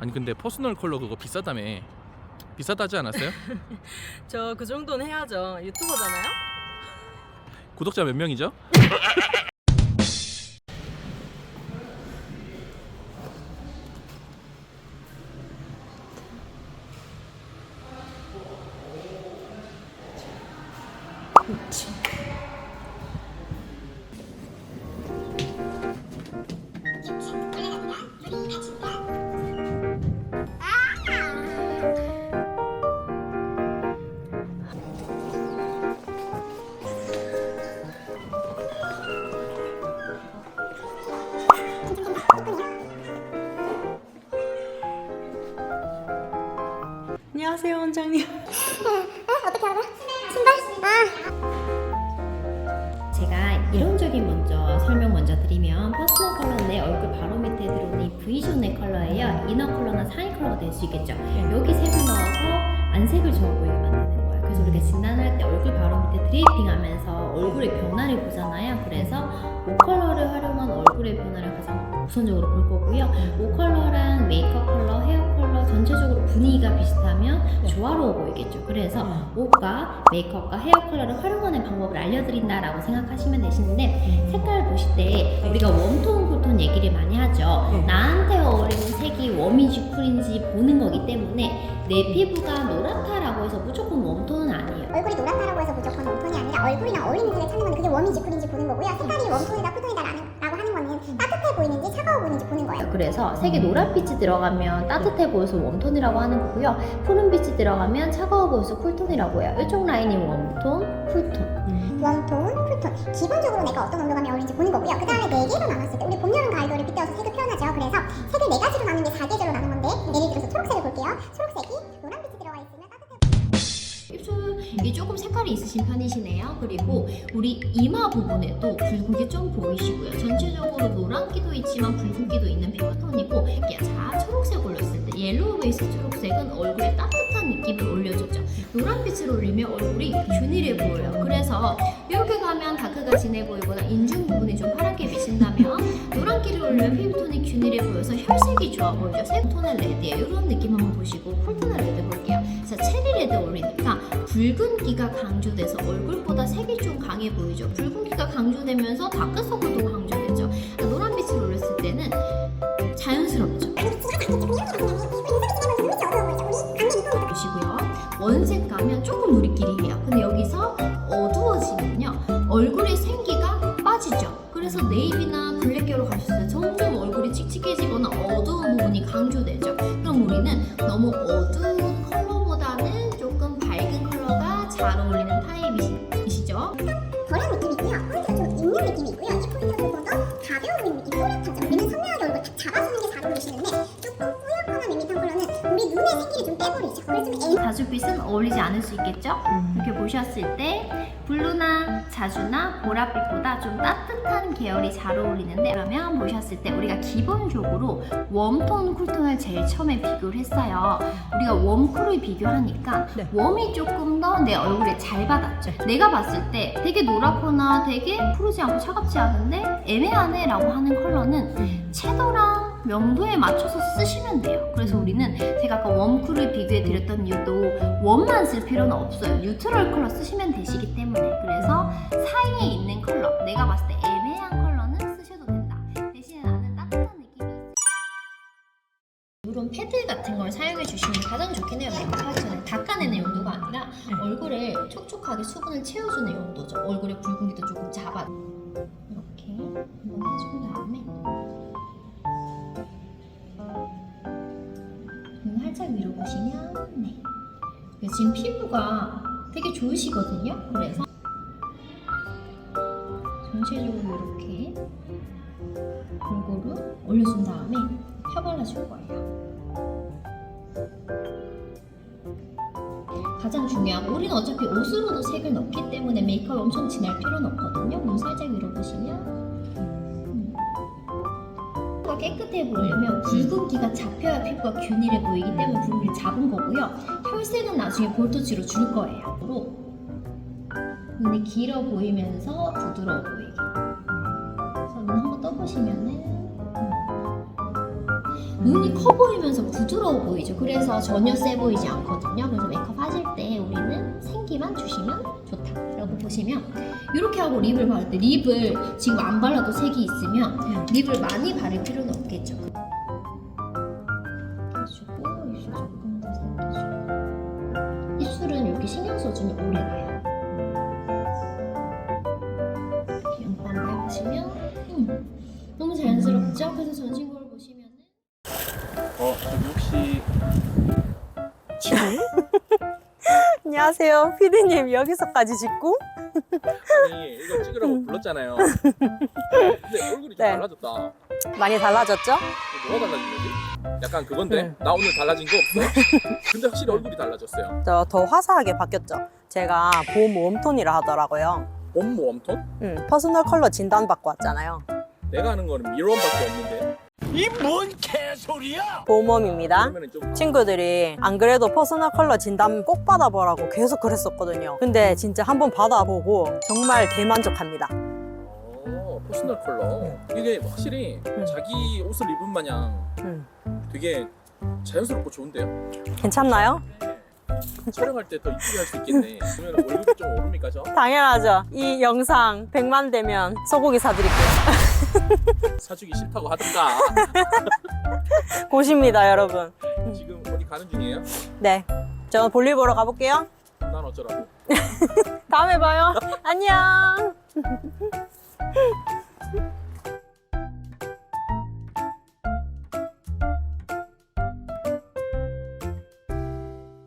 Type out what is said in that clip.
아니 근데 퍼스널 컬러 그거 비싸다며 비싸다지 않았어요? 저 그 정도는 해야죠. 유튜버잖아요. 구독자 몇 명이죠? 원장님. 제가 이론적인 먼저 설명 먼저 드리면 퍼스널 컬러인데 얼굴 바로 밑에 들어오는 이 V존의 컬러예요. 이너 컬러나 상위 컬러가 될 수 있겠죠. 여기 색을 넣어서 안색을 좋아 보이게 만드는 거예요. 그래서 우리가 진단할 때 얼굴 바로 밑에 드레이핑하면서 얼굴의 변화를 보잖아요. 그래서 오 컬러를 활용한 얼굴의 변화를 가장 우선적으로 볼 거고요. 오 컬러랑 메이크업 컬러, 헤어 분위기가 비슷하면 조화로워 보이겠죠. 그래서 옷과 메이크업과 헤어 컬러를 활용하는 방법을 알려드린다라고 생각하시면 되시는데 색깔 보실 때 우리가 웜톤, 쿨톤 얘기를 많이 하죠. 네. 나한테 어울리는 색이 웜인지 쿨인지 보는 거기 때문에 내 피부가 노랗다라고 해서 무조건 웜톤은 아니에요. 얼굴이 노랗다라고 해서 무조건 웜톤이 아니라 얼굴이랑 어울리는 색을 찾는 건데 그게 웜인지 쿨인지 보는 거고요. 색깔이 웜톤이다 쿨톤이다 그래서 색이 노란빛이 들어가면 따뜻해 보여서 웜톤이라고 하는 거고요. 푸른빛이 들어가면 차가워 보여서 쿨톤이라고 해요. 이쪽 라인이 웜톤, 쿨톤. 웜톤, 쿨톤. 기본적으로 내가 어떤 온도감이 어울리는지 보는 거고요. 그 다음에 네 개로 나눴을 때 우리 봄, 여름, 가을, 겨울을 빗대어서 색을 표현하죠. 그래서 색을 네 가지로 나눈 게 사계절로 나눈 건데 예를 들어서 초록색을 볼게요. 초록색이 색깔이 있으신 편이시네요. 그리고 우리 이마 부분에도 붉은기 좀 보이시고요. 전체적으로 노란기도 있지만 붉은기도 있는 피부톤이고 이게 자 초록색 올렸을 때 옐로우 베이스 초록색은 얼굴에 따뜻한 느낌을 올려주죠. 노란빛을 올리면 얼굴이 균일해 보여요. 그래서 이렇게 가면 다크가 진해 보이거나 인중 부분이 좀 파랗게 비친다면 노란기를 올리면 피부톤이 균일해 보여서 혈색이 좋아 보이죠. 색톤은 레드예요. 이런 느낌 한번 보시고 쿨톤은 레드 볼게요. 그래서 체리 레드 올리니까 붉은기가 강조돼서 얼굴보다 색이 좀 강해 보이죠. 붉은기가 강조되면서 다크서클도 강조되죠. 그러니까 노란빛을 올렸을 때는 자연스럽죠. 보시고요. 원색 가면 조금 우리끼리 해요. 근데 여기서 어두워지면요. 얼굴의 생기가 빠지죠. 그래서 네이비나 블랙 계로 가셨을 때 점점 얼굴이 칙칙해지거나 어두운 부분이 강조되죠. 그럼 우리는 너무 어두운 좀 자주빛은 어울리지 않을 수 있겠죠? 이렇게 보셨을 때 블루나 자주나 보랏빛보다 좀 따뜻한 계열이 잘 어울리는데 그러면 보셨을 때 우리가 기본적으로 웜톤, 쿨톤을 제일 처음에 비교를 했어요. 우리가 웜, 쿨을 비교하니까 네. 웜이 조금 더 내 얼굴에 잘 받았죠. 내가 봤을 때 되게 노랗거나 되게 푸르지 않고 차갑지 않은데 애매하네 라고 하는 컬러는 채도랑 명도에 맞춰서 쓰시면 돼요. 그래서 우리는 제가 아까 웜쿨을 비교해 드렸던 이유도 웜만 쓸 필요는 없어요. 뉴트럴 컬러 쓰시면 되시기 때문에. 그래서 사이에 있는 컬러, 내가 봤을 때 애매한 컬러는 쓰셔도 된다. 대신에 나는 따뜻한 느낌이. 이런 패드 같은 걸 사용해 주시면 가장 좋긴 해요. 메이크업하기 전에 닦아내는 용도가 아니라 얼굴에 촉촉하게 수분을 채워주는 용도죠. 얼굴에 붉은기도 조금 잡아. 이렇게 한번 해준 다음에 눈 활짝 위로 보시면 네. 네, 지금 피부가 되게 좋으시거든요. 그래서 전체적으로 이렇게 골고루 올려준 다음에 펴발라줄 거예요. 가장 중요한 우리는 어차피 옷으로도 색을 넣기 때문에 메이크업 엄청 진할 필요는 없거든요. 눈 살짝 위로 보시면 음. 피부가 깨끗해 보이려면 붉은기가 잡혀야 피부가 균일해 보이기 때문에 붉은기를 잡은 거고요. 혈색은 나중에 볼터치로 줄 거예요. 로 눈이 길어 보이면서 부드러워 보이게. 그래서 눈 한번 떠보시면은 음. 눈이 커 보이면서 부드러워 보이죠. 그래서 전혀 세 보이지 않거든요. 그래서 메이크업 생기만 주시면 좋다라고 보시면 이렇게 하고 립을 바를 때 립을 지금 안 발라도 색이 있으면 립을 많이 바를 필요는 없겠죠. 해주고 입술 조금 더 생겨주고 입술은 이렇게 신경 써주면 오래 가요. 이렇게 연방 밟으시면 음, 너무 자연스럽죠? 그래서 전신 거울 보시면은 어 저기 혹시 안녕하세요. 피디님 여기서까지 짓고? 아니 이거 찍으라고 불렀잖아요. 근데 얼굴이 좀 네. 달라졌다. 많이 달라졌죠? 뭐가 달라진 거지? 약간 그건데 네. 나 오늘 달라진 거 없어? 근데 확실히 얼굴이 달라졌어요. 저 더 화사하게 바뀌었죠. 제가 봄 웜톤이라 하더라고요. 봄 웜톤? 음, 퍼스널 컬러 진단 받고 왔잖아요. 내가 하는 거는 미러원밖에 없는데. 봄웜입니다. 그러면은 좀 친구들이 안 그래도 퍼스널 컬러 진단 꼭 받아보라고 계속 그랬었거든요. 근데 진짜 한번 받아보고 정말 대만족합니다. 어, 퍼스널 컬러. 이게 확실히 음. 자기 옷을 입은 마냥 음. 되게 자연스럽고 좋은데요. 괜찮나요? 촬영할 때 더 이쁘게 할 수 있겠네. 그러면 월급이 좀 오릅니까 저? 당연하죠. 이 영상 100만 되면 소고기 사드릴게요. 사주기 싫다고 하든가. 고십니다, 여러분. 지금 어디 가는 중이에요? 네. 저는 볼일 보러 가볼게요. 난 어쩌라고. 다음에 봐요. 안녕.